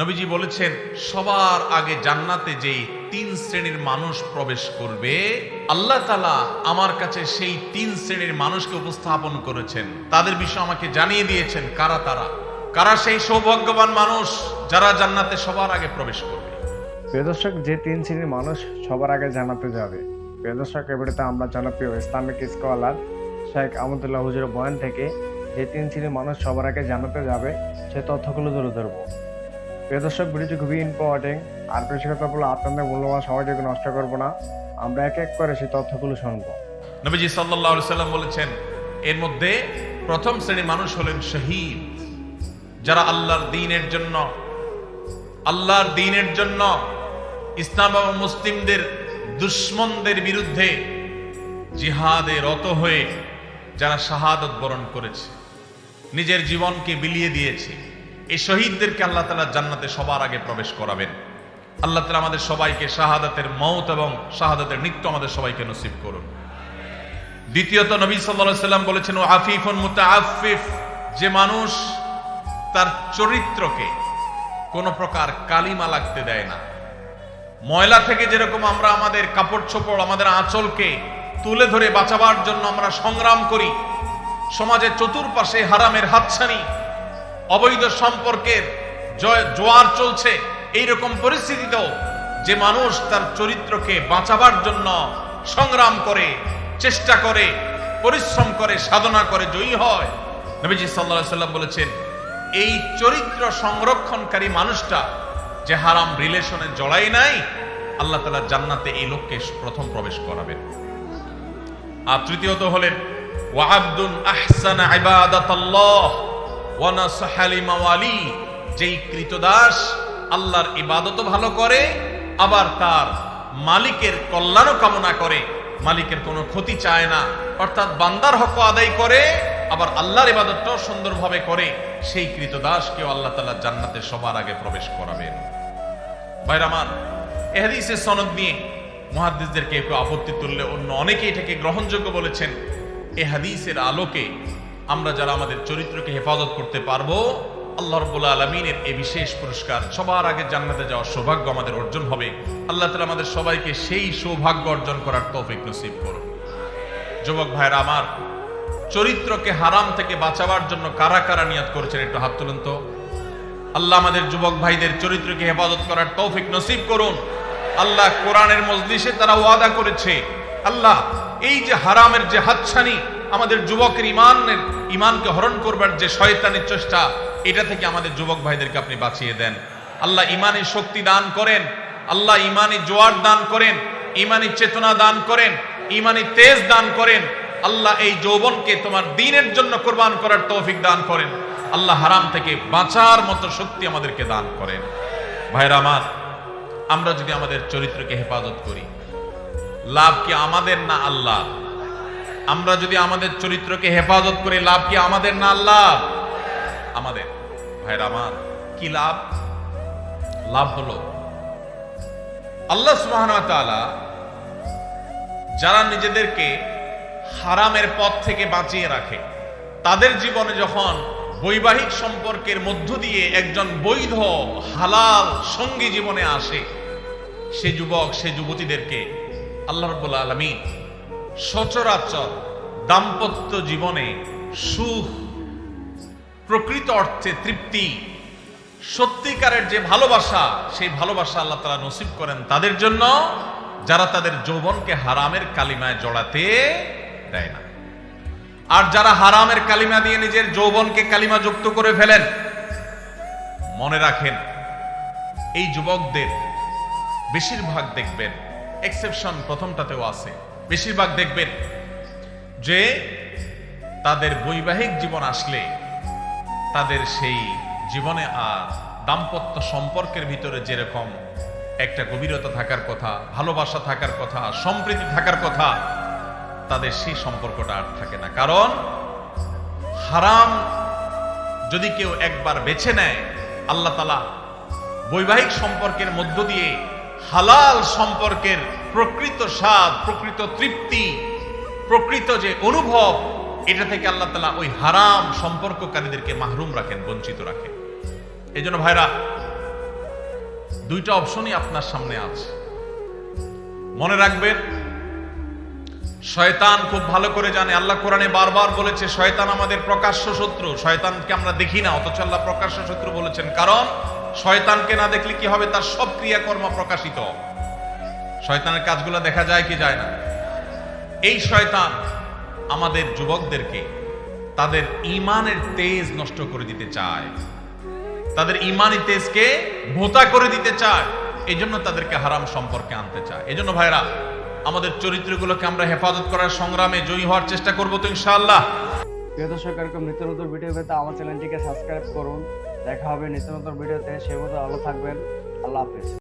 নবীজি বলেছেন, সবার আগে জান্নাতে যেই তিন শ্রেণির মানুষ প্রবেশ করবে, আল্লাহ তালা আমার কাছে সেই তিন শ্রেণির মানুষকে উপস্থাপন করেছেন। তাদের বিষয় আমাকে জানিয়ে দিয়েছেন, কারা তারা? কারা সেই সৌভাগ্যবান মানুষ যারা জান্নাতে সবার আগে প্রবেশ করবে? প্রিয় যে তিন শ্রেণির মানুষ সবার আগে জানাতে যাবে। প্রিয় দর্শক, এবারেতে আমরা জনপ্রিয় ইসলামিক স্কলার শেখ আহমদুল্লাহ হুজুর বয়ান থেকে যে তিন শ্রেণির মানুষ সবার আগে জানাতে যাবে, সে তথ্যগুলো তুলে ধরবো। প্রিয় দর্শক ভিডিওটি খুবই ইম্পর্টেন্ট আর বেশিকতা বলে আপনাদের মূল্যবান সময়টাকে নষ্ট করব না। আমরা এক এক করে সেই তথ্যগুলো শুনব। নবীজি আলাইহি সাল্লাম বলেছেন, এর মধ্যে প্রথম শ্রেণির মানুষ হলেন শহীদ। যারা আল্লাহর দিনের জন্য, আল্লাহর দিনের জন্য ইসলাম এবং মুসলিমদের দুশ্মনদের বিরুদ্ধে জিহাদে রত হয়ে যারা শাহাদত বরণ করেছে, নিজের জীবনকে বিলিয়ে দিয়েছে এই শহীদদেরকে আল্লাহ তালা জান্নাতে সবার আগে প্রবেশ করাবেন। আল্লাহ তালা আমাদের সবাইকে শাহাদাতের মত এবং শাহাদাতের নিত্য আমাদের সবাইকে নসিব করুন। দ্বিতীয়ত নবী সাল্লাল্লাহু সাল্লাম বলেছেন, ও আফিফুন যে মানুষ তার চরিত্রকে কোনো প্রকার কালিমা লাগতে দেয় না। ময়লা থেকে যেরকম আমরা আমাদের কাপড় চোপড় আমাদের আঁচলকে তুলে ধরে বাঁচাবার জন্য আমরা সংগ্রাম করি, সমাজের চতুর্পাশে হারামের হাতছানি অবৈধ সম্পর্কের জোয়ার চলছে। এইরকম পরিস্থিতিতেও যে মানুষ তার চরিত্রকে বাঁচাবার জন্য সংগ্রাম করে, চেষ্টা করে, পরিশ্রম করে, সাধনা করে জয়ী হয়, নবীজি সাল্লাহ সাল্লাম বলেছেন, এই চরিত্র সংরক্ষণকারী মানুষটা যে হারাম রিলেশনে জড়াই নাই, আল্লাহ তালা জান্নাতে এই লোককে প্রথম প্রবেশ করাবেন। আর তৃতীয়ত হলেন ওয়াহাবদুন আহসান ইবাদাতাল্লাহ। ওয়া নাসাহা লিমাওয়ালি, যেই কৃতদাস আল্লাহর ইবাদতও ভালো করে, আবার তার মালিকের কল্যাণও কামনা করে। মালিকের কোনো ক্ষতি চায় না। অর্থাৎ বান্দার হক আদায় করে, আবার আল্লাহর ইবাদতটাও সুন্দরভাবে করে। সেই কৃতদাসকেও আল্লাহ তাআলা জান্নাতে সবার আগে প্রবেশ করাবেন। ভাইরা আমার, এ হাদিসের সনদ নিয়ে মুহাদ্দিসদেরকে একটু আপত্তি তুললে অন্য অনেকে এটাকে গ্রহণযোগ্য বলেছেন। এ হাদিসের আলোকে আমরা যারা আমাদের চরিত্রকে হেফাজত করতে পারব, আল্লাহ রব্বুল আলমিনের এই বিশেষ পুরস্কার সবার আগে জান্নাতে যাওয়ার সৌভাগ্য আমাদের অর্জন হবে। আল্লাহ তালা আমাদের সবাইকে সেই সৌভাগ্য অর্জন করার তৌফিক নসিব করুন। যুবক ভাইরা আমার, চরিত্রকে হারাম থেকে বাঁচাবার জন্য কারা কারা নিয়াত করেছেন একটু হাত তুলুন তো। আল্লাহ আমাদের যুবক ভাইদের চরিত্রকে হেফাজত করার তৌফিক নসিব করুন। আল্লাহ কোরআনের মজলিসে তারা ওয়াদা করেছে, আল্লাহ এই যে হারামের যে হাতছানি আমাদের যুবকের ইমানের, ইমানকে হরণ করবার যে শয়তানের চেষ্টা, এটা থেকে আমাদের যুবক ভাইদেরকে আপনি বাঁচিয়ে দেন। আল্লাহ ইমানের শক্তি দান করেন, আল্লাহ ইমানি জোয়ার দান করেন ইমানি চেতনা দান করেন ইমানি তেজ দান করেন। আল্লাহ এই যৌবনকে তোমার দিনের জন্য কোরবান করার তৌফিক দান করেন। আল্লাহ হারাম থেকে বাঁচার মতো শক্তি আমাদেরকে দান করেন। ভাইরা আমার, আমরা যদি আমাদের চরিত্রকে হেফাজত করি, লাভ কি আমাদের না আল্লাহ আমরা যদি আমাদের চরিত্রকে হেফাজত করে লাভ কি আমাদের না আল্লাহ? আমাদের। ভাইরা আমার, কি লাভ? লাভ হলো, আল্লাহ সুবহানাহু ওয়া যারা নিজেদেরকে হারামের পথ থেকে বাঁচিয়ে রাখে, তাদের জীবনে যখন বৈবাহিক সম্পর্কের মধ্য দিয়ে একজন বৈধ, হালাল, সঙ্গী জীবনে আসে, সে যুবক, সে যুবতীদেরকে আল্লাহ রব্বুল আলমী সচরাচর দাম্পত্য জীবনে সুখ, প্রকৃত অর্থে তৃপ্তি, সত্যিকারের যে ভালোবাসা, সেই ভালোবাসা আল্লাহ তালা নসিব করেন তাদের জন্য, যারা তাদের যৌবনকে হারামের কালিমায় জড়াতে দেয় না। আর যারা হারামের কালিমা দিয়ে নিজের যৌবনকে কালিমা যুক্ত করে ফেলেন, মনে রাখেন, এই যুবকদের বেশিরভাগ দেখবেন এক্সেপশন প্রথমটাতেও আছে। বেশিরভাগ দেখবেন যে তাদের বৈবাহিক জীবন আসলে তাদের সেই জীবনে আর দাম্পত্য সম্পর্কের ভিতরে যেরকম একটা গভীরতা থাকার কথা, ভালোবাসা থাকার কথা, সম্প্রীতি থাকার কথা, তাদের সেই সম্পর্কটা আর থাকে না। কারণ হারাম যদি কেউ একবার বেছে নেয়, আল্লাহ তালা বৈবাহিক সম্পর্কের মধ্য দিয়ে হালাল সম্পর্কের প্রকৃত স্বাদ, প্রকৃত তৃপ্তি, প্রকৃত যে অনুভব, এটা থেকে আল্লাহ তালা ওই হারাম সম্পর্ককারীদেরকে মাহরুম রাখেন, বঞ্চিত রাখেন। এই জন্য ভাইরা, দুইটা অপশনই আপনার সামনে আছে। মনে রাখবেন, শয়তান খুব ভালো করে জানে। আল্লাহ কোরআনে বারবার বলেছে, শয়তান আমাদের প্রকাশ্য শত্রু। শয়তানকে আমরা দেখি না, অথচ আল্লাহ প্রকাশ্য শত্রু বলেছেন। কারণ, শয়তানকে না দেখলে কি হবে? তার সব ক্রিয়াকর্ম প্রকাশিত। শয়তানের কাজগুলো দেখা যায় কি যায় না? এই শয়তান আমাদের যুবকদেরকে তাদের ইমানের তেজ নষ্ট করে দিতে চায়। তাদের ইমানি তেজকে ভোতা করে দিতে চায়। এই জন্য তাদেরকে হারাম সম্পর্কে আনতে চায়। এই জন্য ভাইরা আমাদের চরিত্রগুলোকে আমরা হেফাজত করার সংগ্রামে জয়ী হওয়ার চেষ্টা করব তো ইনশাআল্লাহ। প্রিয় দর্শক, এরকম নিত্য নতুন ভিডিও পেতে আমার চ্যানেলটিকে সাবস্ক্রাইব করুন। দেখা হবে নিত্য নতুন ভিডিওতে। সে মতো ভালো থাকবেন। আল্লাহ হাফেজ।